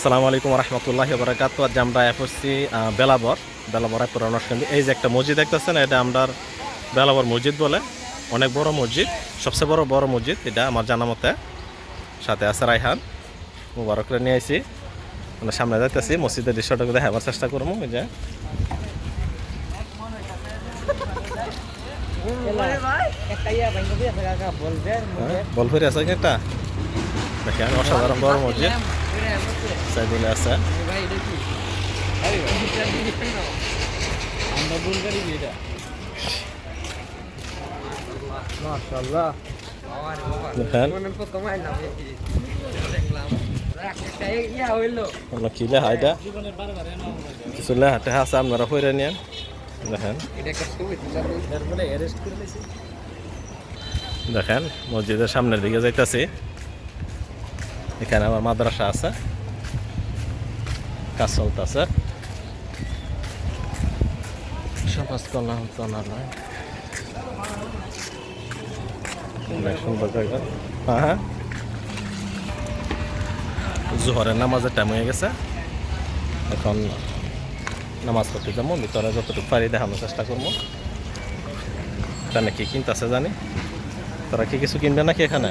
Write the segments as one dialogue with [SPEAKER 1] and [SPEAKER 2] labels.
[SPEAKER 1] সালামু আলাইকুম রহমতুল্লাহ বরাকাত আজ আমরা এফসি বেলাবর। বেলাবর পুরানো এই যে একটা মসজিদ দেখতেছেন এটা আমরা বেলাবর মসজিদ বলে। অনেক বড় মসজিদ সবচেয়ে বড় বড় মসজিদ এটা আমার জানা মতে। সাথে আছে রাইহান মুবারক নিয়ে আইছি। আমরা সামনে যাইতেছি মসজিদের দৃশ্যটাকে দেখাবার চেষ্টা করব এই যে। হ্যাঁ, বলফুরি আছে কি একটা? দেখেন অসাধারণ বড় মসজিদ। সাইদিনে আছে দেখেন। আমরা কি লেখা এটা? কিছু লেখা টেহা আপনারা হইরে নিয়েন দেখেন। দেখেন মসজিদের সামনের দিকে যাইতাছি। এখানে আমার মাদ্রাসা আছে। কাজ চলতেছে সমাজ কল্যাণ মন্ত্রণালয় অনেক সুন্দর জায়গা। হ্যাঁ জোহরের নামাজের টাইম হয়ে গেছে। এখন নামাজ পড়তে যাব ভিতরে যতটুকু পারি দেখানোর চেষ্টা করব। এখানে কি কিনতেছে জানি? তারা কি কিছু কিনবে নাকি এখানে?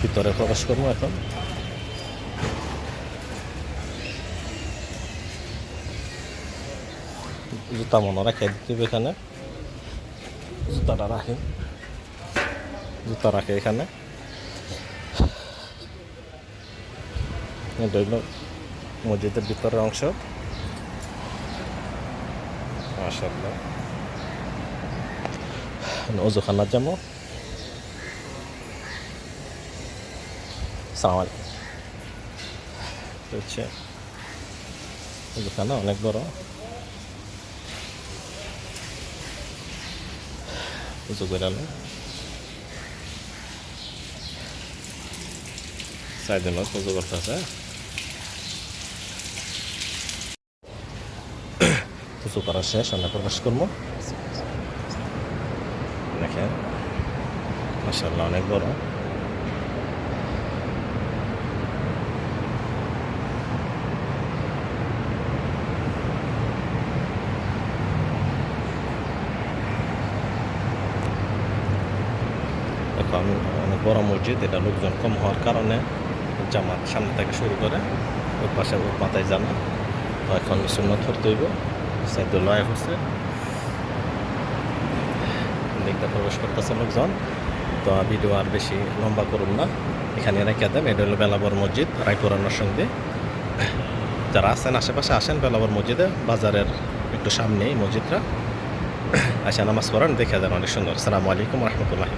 [SPEAKER 1] ভিতরে প্রবেশ করব এখন জুতা মনে রাখে দিবে এখানে জুতাটা রাখি জুতা রাখে এখানে মসজিদের ভিতরের অংশ মাশাল্লাহ অজুখানার যাব সালাম আলাইকুম। অনেক বড়। উঁচু আলো। সাইডে লোক উঁচু করতে উঁচু করা শেষ, আমরা প্রবেশ করব। দেখেন মাসাল্লাহ অনেক বড়। এখন অনেক বড় মসজিদ, এটা লোকজন কম হওয়ার কারণে জামাত সামনে থেকে শুরু করে, ওই পাশে ওই মাথায় তো এখন সুন্নত হইব। সাইদুল লয় হচ্ছে দিকটা প্রবেশ করতেছে লোকজন। তো ভিডিও আর বেশি লম্বা করুন না। এখানে রেখে দেন। এটা হলো বেলাবর মসজিদ রায়পুরানোর সঙ্গে যারা আসেন আশেপাশে আসেন বেলাবর মসজিদে, বাজারের একটু সামনেই মসজিদটা। আসে নামাজ পড়েন, দেখে দেন অনেক সুন্দর। সালামু আলাইকুম রহমতুল্লাহ